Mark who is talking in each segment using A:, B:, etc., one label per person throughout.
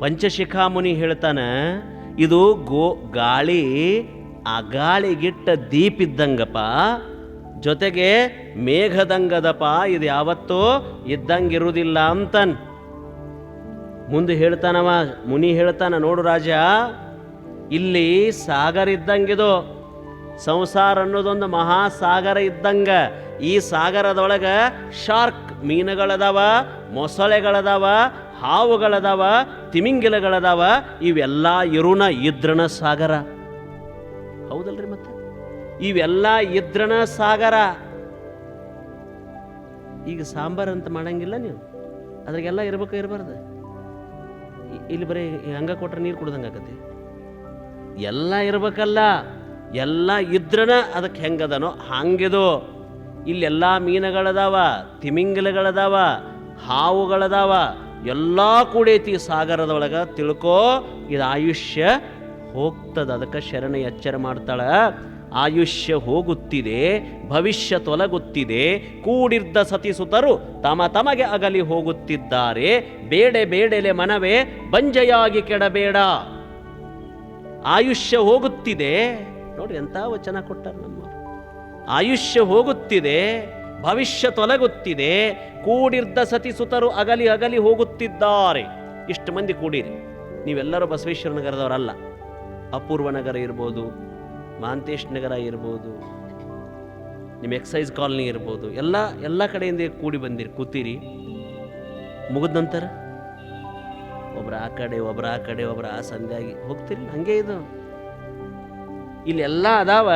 A: ಪಂಚಶಿಖಾಮುನಿ ಹೇಳ್ತಾನೆ, ಇದು ಗೋ ಗಾಳಿ ಆ ಗಾಳಿಗಿಟ್ಟ ದೀಪ ಇದ್ದಂಗಪ್ಪ. ಜೊತೆಗೆ ಮೇಘದಂಗದಪ್ಪ, ಇದು ಯಾವತ್ತೂ ಇದ್ದಂಗಿರುವುದಿಲ್ಲ ಅಂತನ್. ಮುಂದೆ ಹೇಳ್ತಾನವ, ಮುನಿ ಹೇಳ್ತಾನ, ನೋಡು ರಾಜ, ಇಲ್ಲಿ ಸಾಗರ ಇದ್ದಂಗಿದು, ಸಂಸಾರ ಅನ್ನೋದೊಂದು ಮಹಾಸಾಗರ ಇದ್ದಂಗ. ಈ ಸಾಗರದೊಳಗೆ ಶಾರ್ಕ್ ಮೀನುಗಳದಾವ, ಮೊಸಳೆಗಳದಾವ ಹಾವುಗಳದಾವ, ತಿಮಿಂಗಿಲಗಳದಾವ, ಇವೆಲ್ಲ ಇರುಣ ಇದ್ರಣ ಸಾಗರ. ಹೌದಲ್ರಿ ಮತ್ತೆ? ಇವೆಲ್ಲ ಇದ್ರಣ ಸಾಗರ. ಈಗ ಸಾಂಬಾರ್ ಅಂತ ಮಾಡಂಗಿಲ್ಲ ನೀವು? ಅದ್ರಾಗೆಲ್ಲ ಇರ್ಬೇಕು ಇರಬಾರ್ದು? ಇಲ್ಲಿ ಬರೀ ಹಂಗ ಕೊಟ್ರೆ ನೀರು ಕುಡ್ದಂಗೆ ಆಕತಿ ಎಲ್ಲ ಇರ್ಬೇಕಲ್ಲ, ಎಲ್ಲ ಇದ್ರನ ಅದಕ್ಕೆ ಹೆಂಗದನೋ ಹಂಗಿದು. ಇಲ್ಲೆಲ್ಲ ಮೀನುಗಳದಾವ, ತಿಮಿಂಗಿಲಗಳದಾವ, ಹಾವುಗಳದಾವ ಎಲ್ಲ ಕೂಡೈತಿ ಸಾಗರದೊಳಗೆ ತಿಳ್ಕೋ, ಇದು ಆಯುಷ್ಯ ಹೋಗ್ತದ. ಅದಕ್ಕೆ ಶರಣ ಎಚ್ಚರ ಮಾಡ್ತಾಳ. ಆಯುಷ್ಯ ಹೋಗುತ್ತಿದೆ, ಭವಿಷ್ಯ ತೊಲಗುತ್ತಿದೆ. ಕೂಡಿದ್ದ ಸತಿಸುತರು ತಮ ತಮಗೆ ಅಗಲಿ ಹೋಗುತ್ತಿದ್ದಾರೆ. ಬೇಡೆ ಬೇಡೆಲೆ ಮನವೇ, ಬಂಜೆಯಾಗಿ ಕೆಡಬೇಡ. ಆಯುಷ್ಯ ಹೋಗುತ್ತಿದೆ. ನೋಡಿ ಎಂಥ ವಚನ ಕೊಟ್ಟರು ನಮ್ಮ ಆಯುಷ್ಯ ಹೋಗುತ್ತಿದೆ. ಭವಿಷ್ಯ ತೊಲಗುತ್ತಿದೆ, ಕೂಡಿರ್ದ ಸತಿಸುತರು ಅಗಲಿ ಅಗಲಿ ಹೋಗುತ್ತಿದ್ದಾರೆ. ಇಷ್ಟು ಮಂದಿ ಕೂಡಿರಿ. ನೀವೆಲ್ಲರೂ ಬಸವೇಶ್ವರ ನಗರದವರಲ್ಲ. ಅಪೂರ್ವ ನಗರ ಇರ್ಬೋದು ಮಹಾಂತೇಶ್ ನಗರ ಇರ್ಬೋದು, ನಿಮ್ಮ ಎಕ್ಸೈಸ್ ಕಾಲನಿ ಇರ್ಬೋದು, ಎಲ್ಲ ಎಲ್ಲ ಕಡೆಯಿಂದ ಕೂಡಿ ಬಂದಿರಿ, ಕೂತೀರಿ. ಮುಗಿದ ನಂತರ ಒಬ್ರು ಆ ಕಡೆ, ಒಬ್ರು ಆ ಕಡೆ, ಒಬ್ರು ಆ ಸಂಧ್ಯಾಗಿ ಹೋಗ್ತೀರಿ, ಹಂಗೆ ಇದು. ಇಲ್ಲೆಲ್ಲ ಅದಾವ?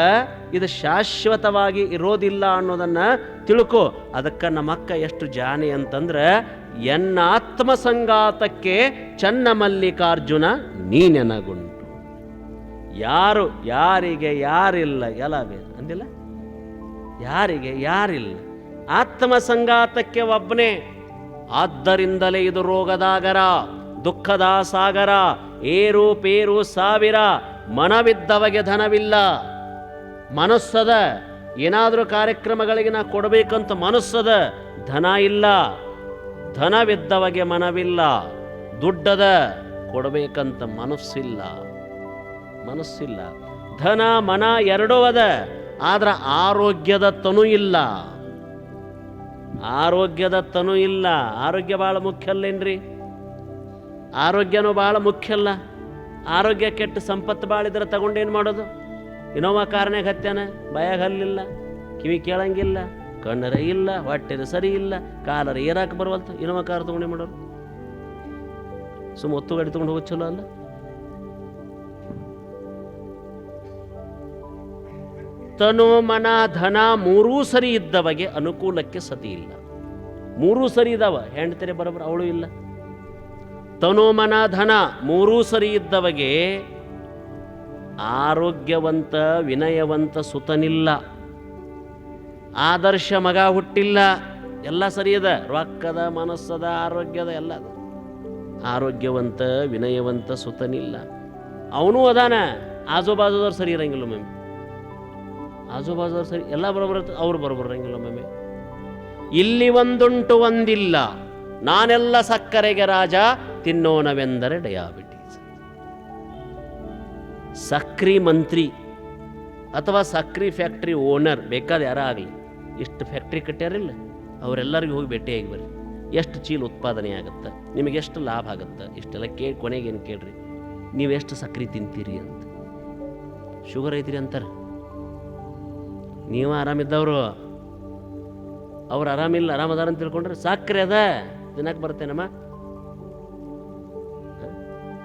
A: ಇದು ಶಾಶ್ವತವಾಗಿ ಇರೋದಿಲ್ಲ ಅನ್ನೋದನ್ನ ತಿಳ್ಕೊ. ಅದಕ್ಕೆ ನಮ್ಮಕ್ಕ ಎಷ್ಟು ಜಾನಿ ಅಂತಂದ್ರೆ, ಎನ್ನ ಆತ್ಮ ಸಂಗಾತಕ್ಕೆ ಚನ್ನ ಮಲ್ಲಿಕಾರ್ಜುನ ನೀನೆನಗುಂಟು. ಯಾರು, ಯಾರಿಗೆ ಯಾರಿಲ್ಲ, ಎಲ್ಲ ಅಂದಿಲ್ಲ? ಯಾರಿಗೆ ಯಾರಿಲ್ಲ? ಆತ್ಮ ಸಂಗಾತಕ್ಕೆ ಒಬ್ಬನೇ ಆದ್ದರಿಂದಲೇ ಇದು ರೋಗದಾಗರ ದುಃಖದ ಸಾಗರ ಏರು ಪೇರು ಸಾವಿರ ಮನವಿದ್ದವಗೆ ಧನವಿಲ್ಲ. ಮನಸ್ಸದ ಏನಾದರೂ ಕಾರ್ಯಕ್ರಮಗಳಿಗೆ ನಾ ಕೊಡಬೇಕಂತ ಮನಸ್ಸದ ಧನ ಇಲ್ಲ. ಧನವಿದ್ದವಗೆ ಮನವಿಲ್ಲ. ದುಡ್ಡದ ಕೊಡಬೇಕಂತ ಮನಸ್ಸಿಲ್ಲ. ಮನಸ್ಸಿಲ್ಲ. ಧನ, ಮನ ಎರಡೂ ಅದ, ಆದ್ರೆ ಆರೋಗ್ಯದ ತನು ಇಲ್ಲ. ಆರೋಗ್ಯದ ತನು ಇಲ್ಲ. ಆರೋಗ್ಯ ಭಾಳ ಮುಖ್ಯ ಅಲ್ಲೇನ್ರಿ? ಆರೋಗ್ಯನೂ ಭಾಳ ಮುಖ್ಯ ಅಲ್ಲ. ಆರೋಗ್ಯ ಕೆಟ್ಟು ಸಂಪತ್ತು ಬಾಳಿದ್ರೆ ತಗೊಂಡೇನು ಮಾಡೋದು? ಇನೋವಾ ಕಾರಣ ಹತ್ಯಾನ? ಬಾಯಾಗ ಹಲ್ಲಿಲ್ಲ, ಕಿವಿ ಕೇಳಂಗಿಲ್ಲ, ಕಣ್ಣರ ಇಲ್ಲ ಹೊಟ್ಟೆದು ಸರಿ ಇಲ್ಲ, ಕಾಲರ ಏರಾಕ ಬರವಲ್ತು ಇನೋವಾ ಕಾರ್ ತಗೊಂಡೇ ಮಾಡೋರು ಸುಮ್ಮ ಒತ್ತು ಗಾಡಿ ತಗೊಂಡು ಹೋಗೋದು ಚಲೋ ಅಲ್ಲ? ತನು ಮನ ಧನ ಮೂರೂ ಸರಿ ಇದ್ದವಗೆ ಅನುಕೂಲಕ್ಕೆ ಸತಿ ಇಲ್ಲ. ಮೂರೂ ಸರಿ ಇದಾವ ಹೆಂಡ್ತಿರೆ ಬರೋಬ್ಬರ ಅವಳು ಇಲ್ಲ. ತನು ಮನ ಧನ ಮೂರೂ ಸರಿ ಇದ್ದವಗೆ ಆರೋಗ್ಯವಂತ, ವಿನಯವಂತ ಸುತನಿಲ್ಲ. ಆದರ್ಶ ಮಗ ಹುಟ್ಟಿಲ್ಲ. ಎಲ್ಲ ಸರಿಯದ ರೊಕ್ಕದ, ಮನಸ್ಸದ, ಆರೋಗ್ಯದ ಎಲ್ಲ ಆರೋಗ್ಯವಂತ, ವಿನಯವಂತ ಸುತನಿಲ್ಲ. ಅವನೂ ಅದಾನ. ಆಜುಬಾಜುದವ್ರು ಸರಿ ಇರಂಗಿಲ್ಲ ಒಮ್ಮೆ ಆಜುಬಾಜುದವ್ರು ಸರಿ, ಎಲ್ಲ ಬರೋಬರ ಅವ್ರು ಬರಬರಂಗಿಲ್ಲ ಮ್ಯಾಮೆ ಇಲ್ಲಿ ಒಂದುಂಟು ಒಂದಿಲ್ಲ. ನಾನೆಲ್ಲ ಸಕ್ಕರೆಗೆ ರಾಜ ತಿನ್ನೋನವೆಂದರೆ ಡಯಾಬಿಟೀಸ್. ಸಕ್ರಿ ಮಂತ್ರಿ ಅಥವಾ ಸಕ್ರಿ ಫ್ಯಾಕ್ಟ್ರಿ ಓನರ್ ಬೇಕಾದ ಯಾರ ಆಗಲಿ ಇಷ್ಟು ಫ್ಯಾಕ್ಟ್ರಿ ಕಟ್ಟ್ಯಾರಿಲ್ಲ ಅವರೆಲ್ಲರಿಗೂ ಹೋಗಿ ಭೇಟಿಯಾಗಿ ಬರ್ರಿ. ಎಷ್ಟು ಚೀಲ ಉತ್ಪಾದನೆ ಆಗುತ್ತೆ, ನಿಮಗೆ ಎಷ್ಟು ಲಾಭ ಆಗುತ್ತೆ, ಇಷ್ಟೆಲ್ಲ ಕೇಳಿ ಕೊನೆಗೆ ಏನು ಕೇಳ್ರಿ, ನೀವು ಎಷ್ಟು ಸಕ್ರೆ ತಿಂತೀರಿ ಅಂತ. ಶುಗರ್ ಐತ್ರಿ ಅಂತಾರೆ. ನೀವು ಆರಾಮಿದ್ದವರು, ಅವ್ರು ಆರಾಮಿಲ್ಲ, ಆರಾಮದಾರ ಅಂತ ತಿಳ್ಕೊಂಡ್ರೆ ಸಕ್ರೆ ಅದ, ದಿನಕ್ಕೆ ಬರ್ತೇನಮ್ಮ.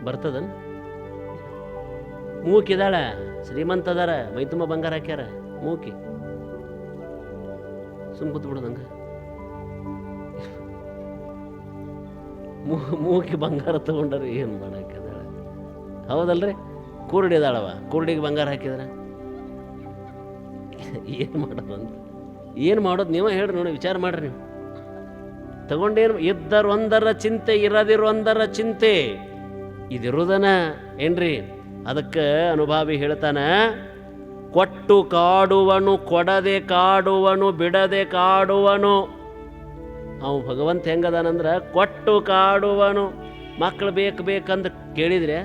A: ಬರ್ತದ ಮೂಕಿದಾಳ ಶ್ರೀಮಂತ ಅದಾರ, ಮೈ ತುಂಬ ಬಂಗಾರ ಹಾಕ್ಯಾರ, ಮೂಕಿ. ಸುಮ್ ಬಿಡೋದಂಗ ಮೂಕಿ ಬಂಗಾರ ತಗೊಂಡ್ರೆ ಏನು ಮಾಡಾಕಿದಾಳ ಹೌದಲ್ರಿ? ಕುರುಡಿ ಕೂರ್ಡಿಗೆ ಬಂಗಾರ ಹಾಕಿದ್ರ. ಏನು ಮಾಡೋದು ಏನು ಮಾಡೋದು ನೀವೇ ಹೇಳ್ರಿ ನೋಡಿ, ವಿಚಾರ ಮಾಡ್ರಿ ನೀವು. ತಗೊಂಡೇನು ಇದ್ದರೊಂದರ ಚಿಂತೆ ಇರದಿರೊಂದರ ಚಿಂತೆ. ಇದಿರುದನ ಏನ್ರಿ? ಅದಕ್ಕೆ ಅನುಭಾವಿ ಹೇಳ್ತಾನೆ, ಕೊಟ್ಟು ಕಾಡುವನು, ಕೊಡದೆ ಕಾಡುವನು, ಬಿಡದೆ ಕಾಡುವನು. ಅವು ಭಗವಂತ ಹೆಂಗದಾನಂದ್ರ, ಕೊಟ್ಟು ಕಾಡುವನು ಮಕ್ಕಳು ಬೇಕು ಬೇಕಂತ ಕೇಳಿದ್ರೆ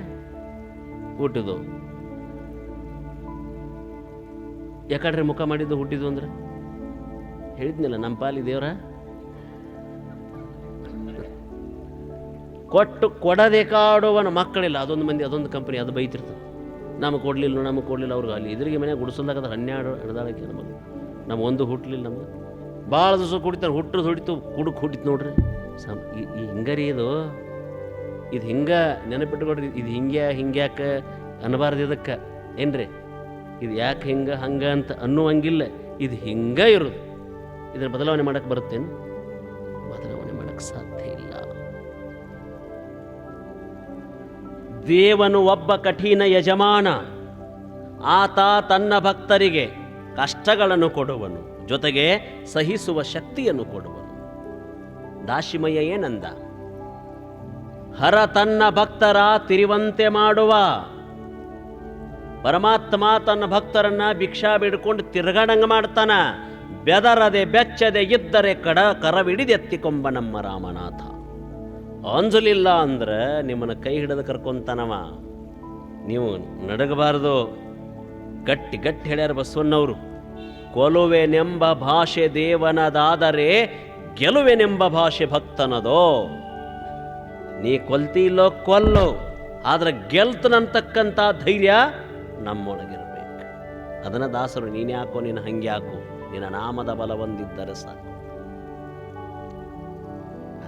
A: ಹುಟ್ಟಿದು ಯಾಕಡ್ರಿ ಮುಖ ಮಾಡಿದ್ದು ಹುಟ್ಟಿದ್ದು ಅಂದ್ರೆ? ಹೇಳಿದ್ನಿಲ್ಲ, ನಮ್ಮ ಪಾಲಿ ದೇವ್ರ ಕೊಟ್ಟು ಕೊಡದೆ ಕಾಡುವನ ಮಕ್ಕಳಿಲ್ಲ. ಅದೊಂದು ಮಂದಿ, ಅದೊಂದು ಕಂಪನಿ ಅದು ಬೈತಿರ್ತದೆ ನಮಗೆ ಕೊಡಲಿಲ್ಲ ನಮಗೆ ಕೊಡಲಿಲ್ಲ ಅವ್ರಿಗೆ ಅಲ್ಲಿ. ಇದ್ರಿಗೆ ಮನೆ ಗುಡಿಸಲ್ದಾಗ ಹನ್ನೆರಡು ಹಿಡ್ದಾಳಕ್ಕೆ ನಮಗೆ. ನಮ್ಗೆ ಒಂದು ಹುಟ್ಟಲಿಲ್ಲ ನಮಗೆ. ಭಾಳ ದಿವಸ ಕುಡಿತಾರೆ ಹುಟ್ಟು ಹೊಡಿತು, ಕುಡುಕ್ ಹುಟ್ಟಿತು ನೋಡ್ರಿ. ಈ ಹಿಂಗರಿ ಇದು. ಇದು ಹಿಂಗೆ ನೆನಪಿಟ್ಕೊಡ್ರಿ ಇದು ಹಿಂಗೆ ಹಿಂಗ್ಯಾಕೆ ಅನ್ನಬಾರ್ದು ಇದಕ್ಕೆ. ಏನ್ರಿ? ಇದು ಯಾಕೆ ಹಿಂಗೆ, ಹಂಗೆ ಅಂತ ಅನ್ನುವಂಗಿಲ್ಲ. ಇದು ಹಿಂಗೆ ಇರೋದು. ಇದರ ಬದಲಾವಣೆ ಮಾಡಕ್ಕೆ ಬರುತ್ತೇನು? ಬದಲಾವಣೆ ಮಾಡಕ್ಕೆ ಸಾಧ್ಯ ದೇವನು ಒಬ್ಬ ಕಠಿಣ ಯಜಮಾನ. ಆತ ತನ್ನ ಭಕ್ತರಿಗೆ ಕಷ್ಟಗಳನ್ನು ಕೊಡುವನು, ಜೊತೆಗೆ ಸಹಿಸುವ ಶಕ್ತಿಯನ್ನು ಕೊಡುವನು. ದಾಶಿಮಯ್ಯ ಏನಂದ? ಹರ ತನ್ನ ಭಕ್ತರ ತಿರಿವಂತೆ ಮಾಡುವ. ಪರಮಾತ್ಮ ತನ್ನ ಭಕ್ತರನ್ನ ಭಿಕ್ಷಾ ಬಿಡ್ಕೊಂಡು ತಿರ್ಗಾಡಂಗ ಮಾಡ್ತಾನ. ಬೆದರದೆ ಬೆಚ್ಚದೆ ಇದ್ದರೆ ಕಡ ಕರವಿಡಿದೆತ್ತಿಕೊಂಬ ನಮ್ಮ ರಾಮನಾಥ. ಅಂಜಲಿಲ್ಲ ಅಂದ್ರೆ ನಿಮ್ಮನ್ನು ಕೈ ಹಿಡಿದು ಕರ್ಕೊಂತಾನವ. ನೀವು ನಡಗಬಾರದು. ಗಟ್ಟಿ ಗಟ್ಟಿ ಹೇಳ್ಯಾರ ಬಸವಣ್ಣವರು. ಕೊಲುವೆನೆಂಬ ಭಾಷೆ ದೇವನದಾದರೆ ಗೆಲುವೆನೆಂಬ ಭಾಷೆ ಭಕ್ತನದೋ. ನೀ ಕೊಲ್ತಿಲ್ಲೋ ಕೊಲ್ಲೋ, ಆದ್ರೆ ಗೆಲ್ತನಂತಕ್ಕಂಥ ಧೈರ್ಯ ನಮ್ಮೊಳಗಿರಬೇಕು. ಅದನ್ನ ದಾಸರು ನೀನ್ಯಾಕೋ ನೀನು ಹಂಗೆ ಯಾಕೋ? ನಿನ್ನ ನಾಮದ ಬಲ ಒಂದಿದ್ದರೆ ಸಾಕು.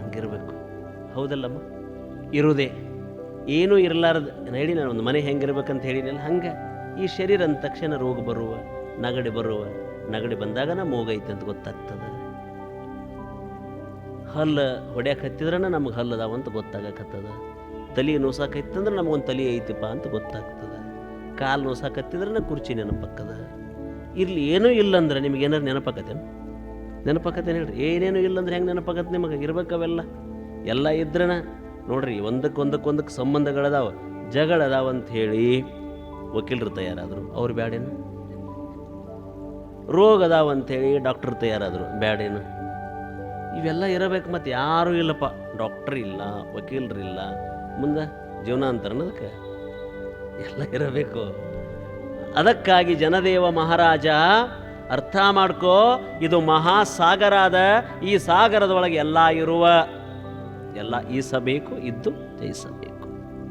A: ಹಂಗಿರ್ಬೇಕು. ಹೌದಲ್ಲಮ್ಮ? ಇರುವುದೇ. ಏನೂ ಇರಲಾರ್ದು ಹೇಳಿ ನಾನು ಒಂದು ಮನೆ ಹೆಂಗಿರ್ಬೇಕಂತ ಹೇಳಿನಲ್ಲ ಹಂಗೆ ಈ ಶರೀರ ಅಂದ ತಕ್ಷಣ ರೋಗ ಬರುವ, ನಗಡಿ ಬರುವ, ನಗಡಿ ಬಂದಾಗ ನಾ ಮೂಗೈತೆ ಅಂತ ಗೊತ್ತಾಗ್ತದ. ಹಲ್ಲು ಹೊಡ್ಯಾಕೆ ಹತ್ತಿದ್ರನ ನಮ್ಗೆ ಹಲ್ಲು ಅದಾವ ಅಂತ ಗೊತ್ತಾಗಕತ್ತದ. ತಲೆ ನೋಸಾಕೈತಂದ್ರೆ ನಮಗೊಂದು ತಲೆ ಐತಿಪ್ಪ ಅಂತ ಗೊತ್ತಾಗ್ತದ. ಕಾಲು ನೋಸಾಕತ್ತಿದ್ರೆ ಕುರ್ಚಿ ನೆನಪಕ್ಕದ. ಇರ್ಲಿ, ಏನೂ ಇಲ್ಲ ಅಂದ್ರೆ ನಿಮ್ಗೆ ಏನಾರು ನೆನಪಾಕತ್ತೇನು ನೆನಪಾಕತ್ತೇನು ಹೇಳ್ರಿ. ಏನೇನು ಇಲ್ಲ ಅಂದ್ರೆ ಹೆಂಗೆ ನೆನಪಾಗತ್ತೆ ನಿಮಗೆ? ಇರ್ಬೇಕವೆಲ್ಲ ಎಲ್ಲ ಇದ್ರನ ನೋಡ್ರಿ ಒಂದಕ್ಕೊಂದಕ್ಕೊಂದಕ್ಕೆ ಒಂದಕ್ಕೆ ಒಂದಕ್ಕೆ ಸಂಬಂಧಗಳದಾವ ಜಗಳ ಅದಾವ ಅಂತ ಹೇಳಿ ವಕೀಲರು ತಯಾರಾದರು. ಅವ್ರು ಬ್ಯಾಡೇನು? ರೋಗ ಅದಾವ ಅಂಥೇಳಿ ಡಾಕ್ಟರ್ ತಯಾರಾದರು, ಬ್ಯಾಡೇನು? ಇವೆಲ್ಲ ಇರಬೇಕು ಮತ್ತು ಯಾರೂ ಇಲ್ಲಪ್ಪ. ಡಾಕ್ಟ್ರ್ ಇಲ್ಲ ವಕೀಲರಿಲ್ಲ ಮುಂದೆ ಜೀವನ ಅಂತಾರನ ಅದಕ್ಕೆ? ಎಲ್ಲ ಇರಬೇಕು. ಅದಕ್ಕಾಗಿ ಜನದೇವ ಮಹಾರಾಜ, ಅರ್ಥ ಮಾಡ್ಕೋ, ಇದು ಮಹಾಸಾಗರ ಅದ ಈ ಸಾಗರದೊಳಗೆ ಎಲ್ಲ ಇರುವ. ಎಲ್ಲ ಈಸಬೇಕು ಇದ್ದು ಜಯಿಸಬೇಕು.